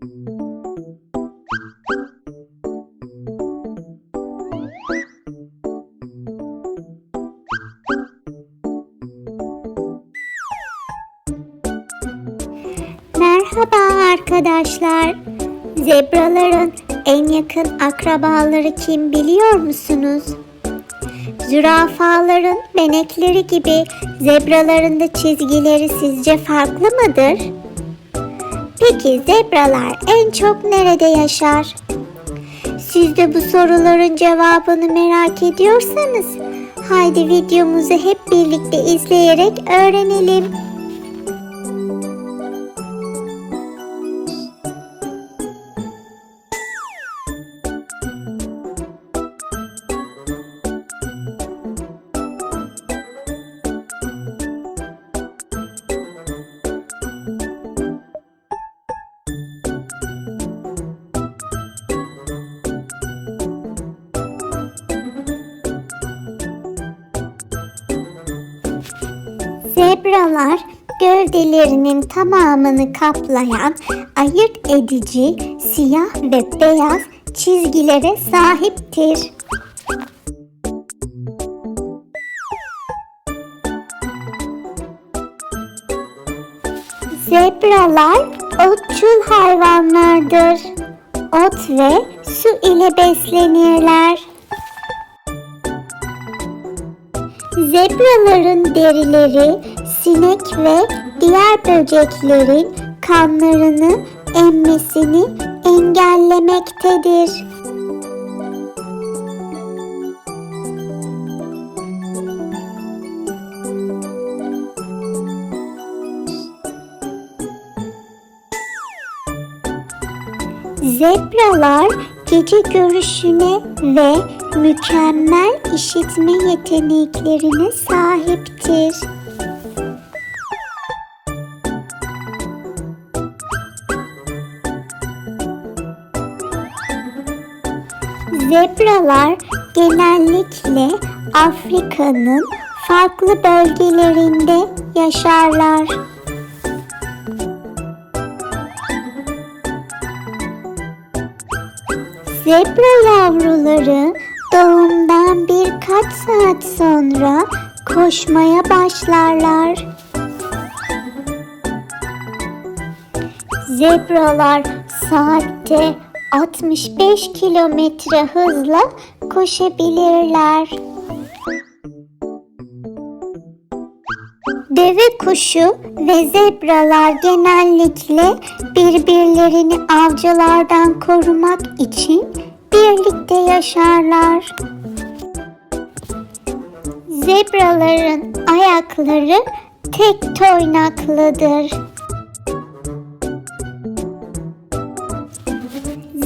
Merhaba arkadaşlar. Zebraların en yakın akrabaları kim biliyor musunuz? Zürafaların benekleri gibi zebraların da çizgileri sizce farklı mıdır? Peki zebralar en çok nerede yaşar? Siz de bu soruların cevabını merak ediyorsanız haydi videomuzu hep birlikte izleyerek öğrenelim. Zebralar gövdelerinin tamamını kaplayan ayırt edici siyah ve beyaz çizgilere sahiptir. Zebralar otçul hayvanlardır. Ot ve su ile beslenirler. Zebraların derileri sinek ve diğer böceklerin kanlarını emmesini engellemektedir. Zebralar gece görüşüne ve mükemmel işitme yeteneklerine sahiptir. Zebralar genellikle Afrika'nın farklı bölgelerinde yaşarlar. Zebra yavruları doğumdan birkaç saat sonra koşmaya başlarlar. Zebralar saatte 65 kilometre hızla koşabilirler. Deve kuşu ve zebralar genellikle birbirlerini avcılardan korumak için birlikte yaşarlar. Zebraların ayakları tek toynaklıdır.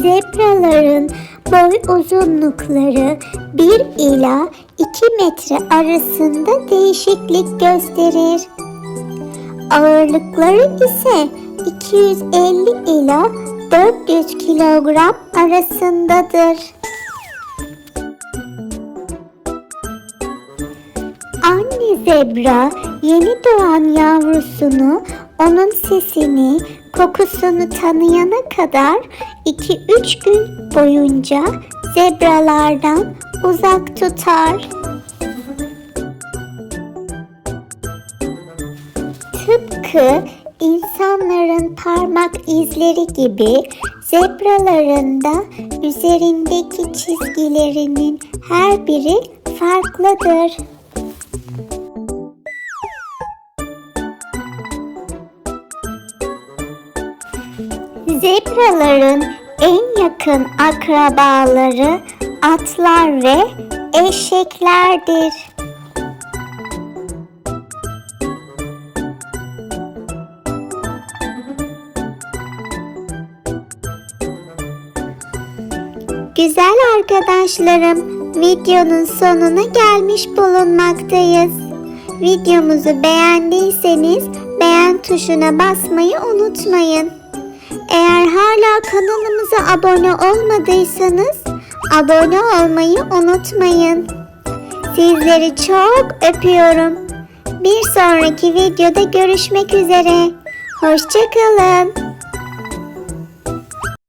Zebraların boy uzunlukları 1 ila 2 metre arasında değişiklik gösterir. Ağırlıkları ise 250 ila 400 kilogram arasındadır. Anne zebra yeni doğan yavrusunu onun sesini, kokusunu tanıyana kadar 2-3 gün boyunca zebralardan uzak tutar. Tıpkı insanların parmak izleri gibi zebraların da üzerindeki çizgilerinin her biri farklıdır. Zebraların en yakın akrabaları atlar ve eşeklerdir. Güzel arkadaşlarım, videonun sonuna gelmiş bulunmaktayız. Videomuzu beğendiyseniz beğen tuşuna basmayı unutmayın. Eğer hala kanalımıza abone olmadıysanız abone olmayı unutmayın. Sizleri çok öpüyorum. Bir sonraki videoda görüşmek üzere. Hoşçakalın.